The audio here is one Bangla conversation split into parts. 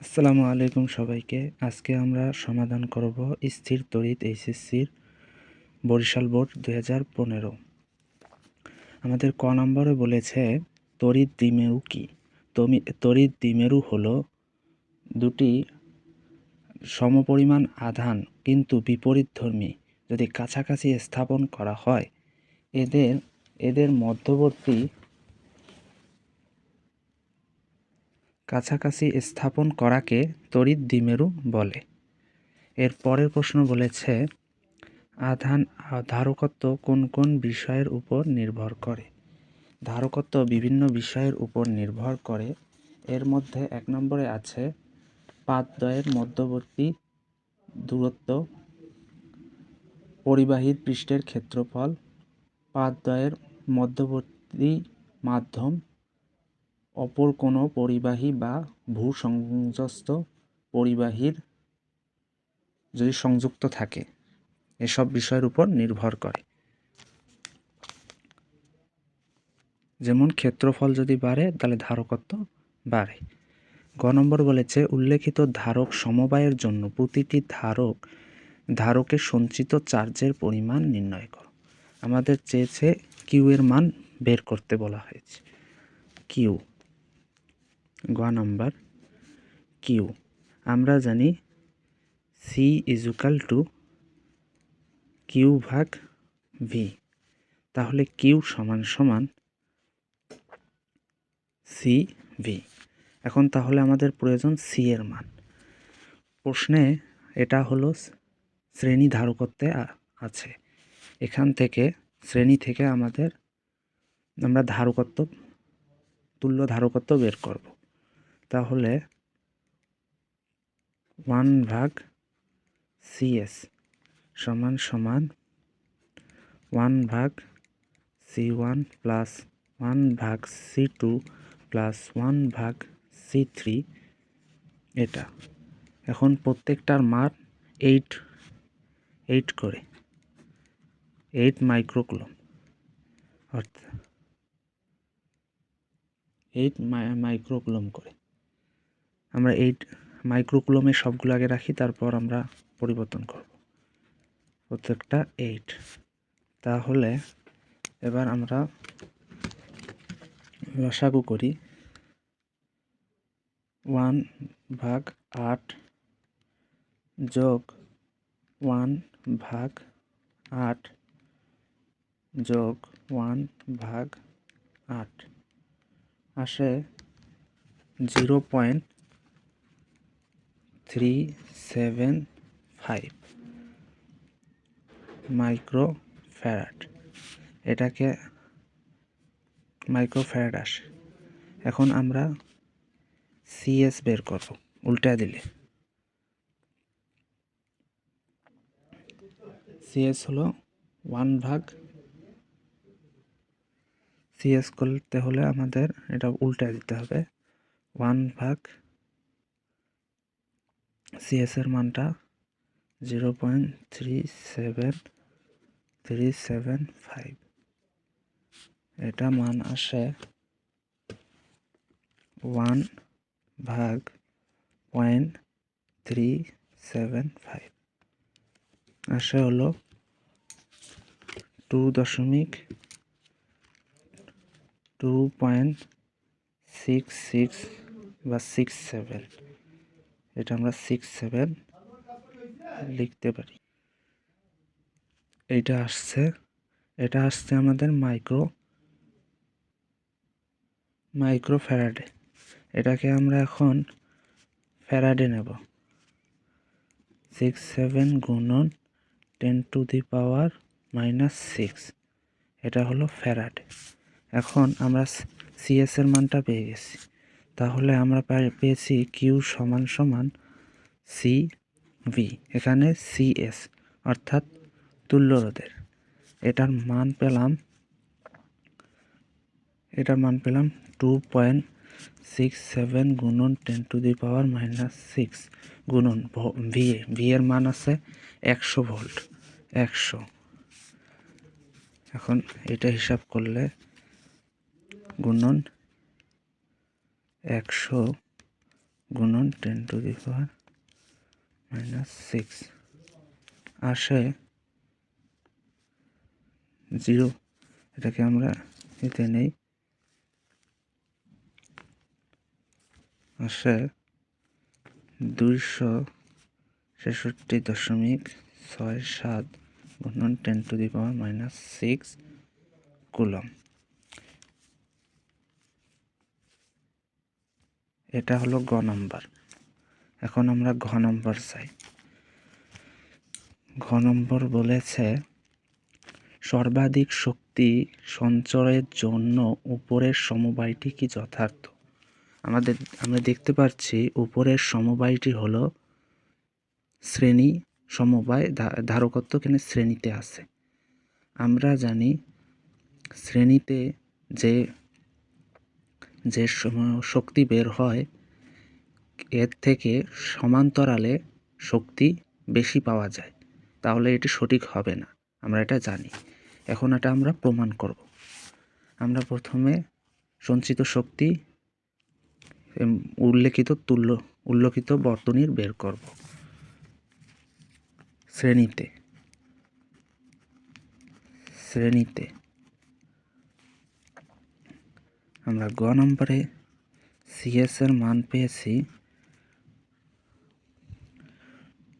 আসসালামু আলাইকুম সবাইকে। আজকে আমরা সমাধান করব স্থির তড়িৎ এইচএসসির বরিশাল বোর্ড দুই হাজার পনেরো। আমাদের ক নম্বরে বলেছে, তড়িৎ দ্বিমেরু কি? তমি- তড়িৎ দ্বিমেরু হলো দুটি সমপরিমাণ আধান কিন্তু বিপরীতধর্মী। যদি কাছাকাছি স্থাপন করা হয়, এদের এদের মধ্যবর্তী কাছাকাছি স্থাপন করাকে তড়িৎ দ্বিমেরু বলে। এর পরের প্রশ্ন বলেছে, আধান ধারকত্ব কোন কোন বিষয়ের উপর নির্ভর করে? ধারকত্ব বিভিন্ন বিষয়ের উপর নির্ভর করে। এর মধ্যে এক নম্বরে আছে পাতদ্বয়ের মধ্যবর্তী দূরত্ব, পরিবাহীর পৃষ্ঠের ক্ষেত্রফল পাতদ্বয়ের মধ্যবর্তী মাধ্যম অপর কোনো পরিবাহী বা ভূসংযোস্ত পরিবাহীর যদি সংযুক্ত থাকে, এসব বিষয়ের উপর নির্ভর করে। যেমন ক্ষেত্রফল যদি বাড়ে, তাহলে ধারকত্ব বাড়ে। গ নম্বর বলেছে, উল্লেখিত ধারক সমবায়ের জন্য প্রতিটি ধারক ধারকের সঞ্চিত চার্জের পরিমাণ নির্ণয় করো। আমাদের চেয়েছে কিউ এর মান বের করতে বলা হয়েছে। কিউ গ নাম্বার কিউ আমরা জানি সি ইজুকাল টু কিউ ভাগ ভি তাহলে কিউ সমান সমান সি ভি এখন তাহলে আমাদের প্রয়োজন সি এর মান। প্রশ্নে এটা হলো শ্রেণি ধারকত্বে আছে। এখান থেকে, শ্রেণি থেকে আমাদের আমরা ধারকত্ব, তুল্য ধারকত্ব বের করব। তাহলে ওয়ান ভাগ সিএস সমান সমান ওয়ান ভাগ সি ওয়ান প্লাস ওয়ান ভাগ সি টু প্লাস ওয়ান ভাগ সি থ্রি এটা। এখন প্রত্যেকটার মান এইট এইট করে। Eight microcoulomb. অর্থাৎ এইট মাইক্রোকুলম করে। আমরা এইট মাইক্রোকুলমে সবগুলো আগে রাখি, তারপর আমরা পরিবর্তন করব। প্রত্যেকটা এইট তাহলে এবার আমরা লসাগু করি। ওয়ান ভাগ আট যোগ ওয়ান ভাগ আট যোগ ওয়ান ভাগ আট। আসে zero point three seven five micro farad এটাকে মাইক্রো ফ্যারাড আসে। এখন আমরা সিএস বের করব, উল্টা দিলে। সিএস হলো ওয়ান ভাগ সিএস করতে হলে আমাদের এটা উল্টা দিতে হবে। ওয়ান ভাগ সিএস এর মানটা zero point three seven three seven five এটা মান আসে ওয়ান ভাগ পয়েন্ট থ্রি সেভেন ফাইভ আসে হলো টু দশমিক টু পয়েন্ট সিক্স সিক্স বা সিক্স সেভেন এটা আমরা সিক্স সেভেন লিখতে পারি। এইটা আসছে। এটা আসছে আমাদের মাইক্রো মাইক্রো ফ্যারাডে এটাকে আমরা এখন ফ্যারাডে নেব। সিক্স সেভেন গুণন ten to the power minus six এটা হলো ফ্যারাডে এখন আমরা সিএস এর মানটা পেয়ে গেছি। তাহলে আমরা পেয়েছি কিউ সমান সমান সি ভি এখানে সিএস অর্থাৎ তুল্য রোধের। এটার মান পেলাম, এটার মান পেলাম টু পয়েন্ট সিক্স সেভেন গুণন ten to the power minus six গুণন ভি এ ভি এর মান আছে একশো ভোল্ট একশো। এখন এটা হিসাব করলে গুণন একশো গুণন ten to the power minus six. আসে জিরো। এটাকে আমরা এতে নেই। আসে দুইশো ছেষট্টি দশমিক ছয় সাত গুণন ten to the power minus six coulomb. এটা হলো গ নাম্বার। এখন আমরা ঘ নম্বর চাই। ঘ নম্বর বলেছে, সর্বাধিক শক্তি সঞ্চয়ের জন্য উপরের সমবায়টি কি যথার্থ? আমাদের, আমরা দেখতে পাচ্ছি উপরের সমবায়টি হলো শ্রেণি সমবায় ধারকত্ব এখানে শ্রেণীতে আছে। আমরা জানি শ্রেণীতে যে যে শক্তি বের হয়, এর থেকে সমান্তরালে শক্তি বেশি পাওয়া যায়। তাহলে এটি সঠিক হবে না। আমরা এটা জানি। এখন এটা আমরা প্রমাণ করব। আমরা প্রথমে সঞ্চিত শক্তি উল্লেখিত তুল্য, উল্লেখিত বর্তনীর বের করব। শ্রেণীতে। শ্রেণীতে। আমরা গ নম্বরে সিএস এর মান পেয়েছি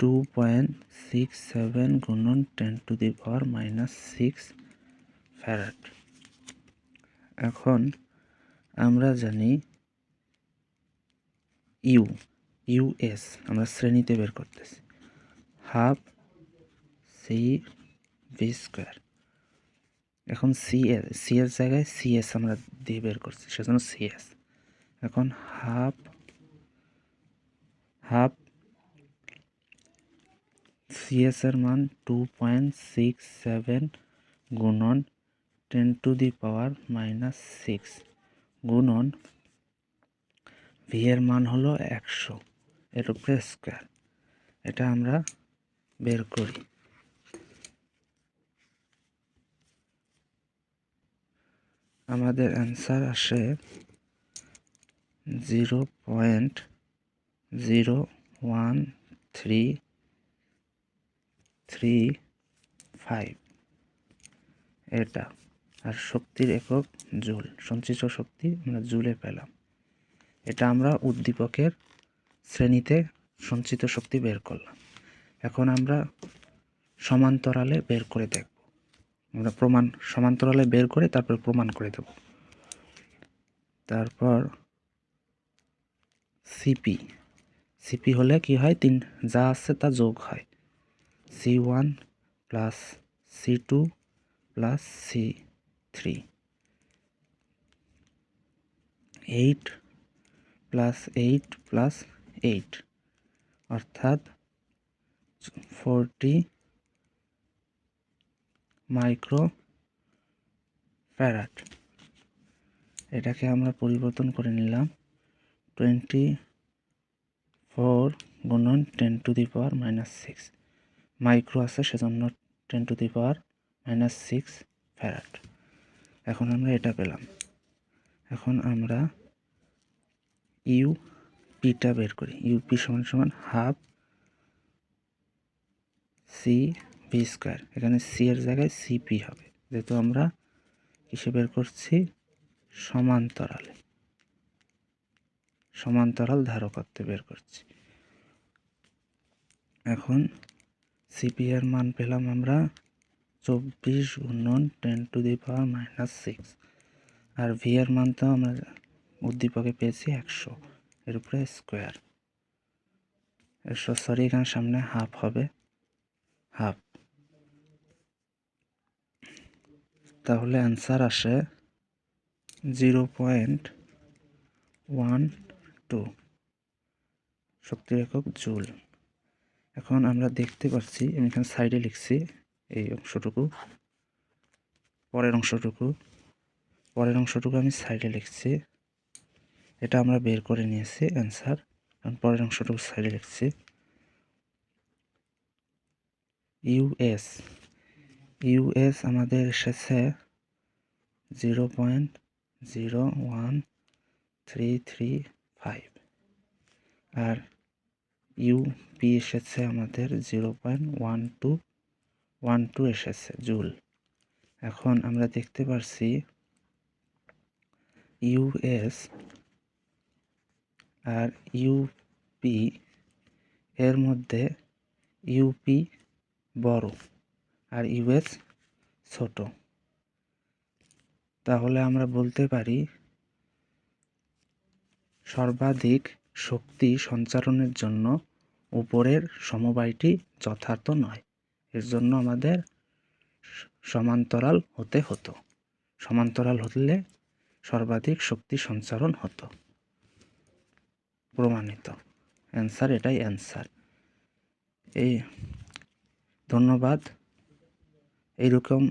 টু পয়েন্ট সিক্স সেভেন গুণন ten to the power minus six farad এখন আমরা জানি ইউ ইউএস আমরা শ্রেণীতে বের করতেছি। হাফ সি বি স্কোয়ার এখন সি এর সি এর জায়গায় সিএস আমরা দিয়ে বের করছি, সেজন্য সিএস এখন হাফ হাফ সিএস এর মান টু পয়েন্ট সিক্স সেভেন গুণন ten to the power minus six গুণন ভি এর মান হলো একশো, এর উপরে স্কোয়ার এটা আমরা বের করি। আমাদের অ্যান্সার আসে zero point zero one three three five এটা, আর শক্তির একক জুল, সঞ্চিত শক্তি আমরা জুলে পেলাম। এটা আমরা উদ্দীপকের শ্রেণীতে সঞ্চিত শক্তি বের করলাম। এখন আমরা সমান্তরালে বের করে দেখব। আমরা প্রমাণ সমান্তরালে বের করে তারপর প্রমাণ করে দেব। তারপর সিপি সিপি হলে কি হয়? তিন, যা আছে তা যোগ হয়। C one plus C two plus C three eight plus eight plus eight অর্থাৎ ফোরটি মাইক্রো ফ্যারাট এটাকে আমরা পরিবর্তন করে নিলাম। টোয়েন্টি ফোর গুণন ten to the power minus six. Micro আছে, সেজন্য ten to the power minus six farad এখন আমরা এটা পেলাম। এখন আমরা ইউ পিটা বের করি। ইউপি সমান সমান হাফ সি ভি স্কোয়ার এখানে সি এর জায়গায় সিপি হবে। যেহেতু আমরা কিসে বের করছি সমান্তরালে, সমান্তরাল ধারকত্বে বের করছি। এখন সিপি এর মান পেলাম আমরা চব্বিশ গুণন ten to the power minus six, R V এর মান তো আমরা উদ্দীপকে পেয়েছি একশো, এর উপরে স্কোয়ার। একশো, সরি, এখানে সামনে হাফ হবে, হাফ। তাহলে অ্যান্সার আসে জিরো পয়েন্ট ওয়ান টু শক্তির একক জুল। এখন আমরা দেখতে পাচ্ছি, আমি এখানে সাইডে লিখছি এই অংশটুকু, পরের অংশটুকু। পরের অংশটুকু আমি সাইডে লিখছি। এটা আমরা বের করে নিয়েছি অ্যান্সার এখন পরের অংশটুকু সাইডে লিখছি। ইউএস ইউএস আমাদের এসেছে zero point zero one three three five আর ইউপি এসেছে আমাদের zero point one two one two এসেছে জুল। এখন আমরা দেখতে পারছি ইউএস আর ইউপি এর মধ্যে ইউপি বড়। আর ইউএস ছোট। তাহলে আমরা বলতে পারি সর্বাধিক শক্তি সঞ্চারণের জন্য উপরের সমবায়টি যথার্থ নয়। এর জন্য আমাদের সমান্তরাল হতে হতো। সমান্তরাল হলে সর্বাধিক শক্তি সঞ্চারণ হতো। প্রমাণিত। অ্যান্সার এটাই অ্যান্সার। এই ধন্যবাদ। এইরকম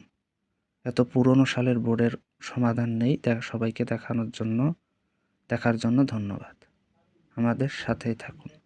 এত পুরনো সালের বোর্ডের সমাধান নেই সবাইকে দেখানোর জন্য, দেখার জন্য ধন্যবাদ। আমাদের সাথেই থাকুন।